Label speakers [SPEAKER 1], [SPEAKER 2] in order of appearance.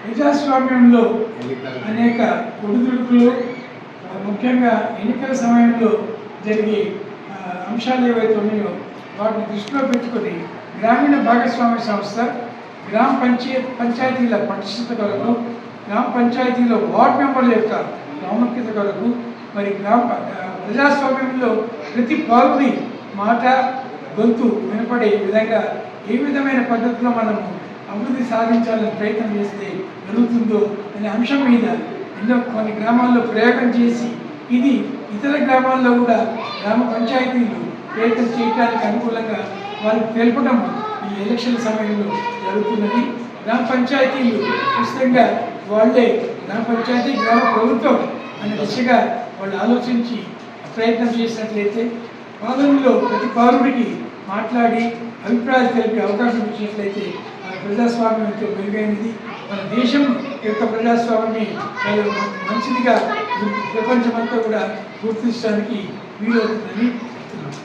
[SPEAKER 1] ప్రజాస్వామ్యంలో అనేక ఒడిదుడుకులు ముఖ్యంగా ఎన్నికల సమయంలో జరిగే అంశాలు ఏవైతే ఉన్నాయో వాటిని దృష్టిలో పెట్టుకొని గ్రామీణ భాగస్వామ్య సంస్థ గ్రామ పంచాయత్ పంచాయతీల పటిష్టత కొరకు గ్రామ పంచాయతీలో వార్డ్ మెంబర్ల యొక్క ప్రాముఖ్యత కొరకు మరి గ్రామ ప్రజాస్వామ్యంలో ప్రతి పౌరుని మాట గొంతు వినపడే విధంగా ఏ విధమైన పద్ధతిలో మనము అభివృద్ధి సాధించాలని ప్రయత్నం చేస్తే జరుగుతుందో అనే అంశం మీద ఎన్నో కొన్ని గ్రామాల్లో ప్రయోగం చేసి ఇది ఇతర గ్రామాల్లో కూడా గ్రామ పంచాయతీలు ప్రయత్నం చేయడానికి అనుకూలంగా వారికి తెలపడం ఈ ఎలక్షన్ సమయంలో జరుగుతున్నది. గ్రామ పంచాయతీలు ఖచ్చితంగా వాళ్ళే గ్రామ పంచాయతీ గ్రామ ప్రభుత్వం అనే దిశగా వాళ్ళు ఆలోచించి ప్రయత్నం చేసినట్లయితే పాలనలో ప్రతి పౌరుడికి మాట్లాడి అభిప్రాయాలు తెలిపే అవకాశం ఇచ్చినట్లయితే ప్రజాస్వామ్యం ఎంతో మెరుగైనది. మన దేశం యొక్క ప్రజాస్వామ్యాన్ని మంచిదిగా ప్రపంచమంతా కూడా గుర్తించడానికి వీలవుతుందని చెప్తున్నాను.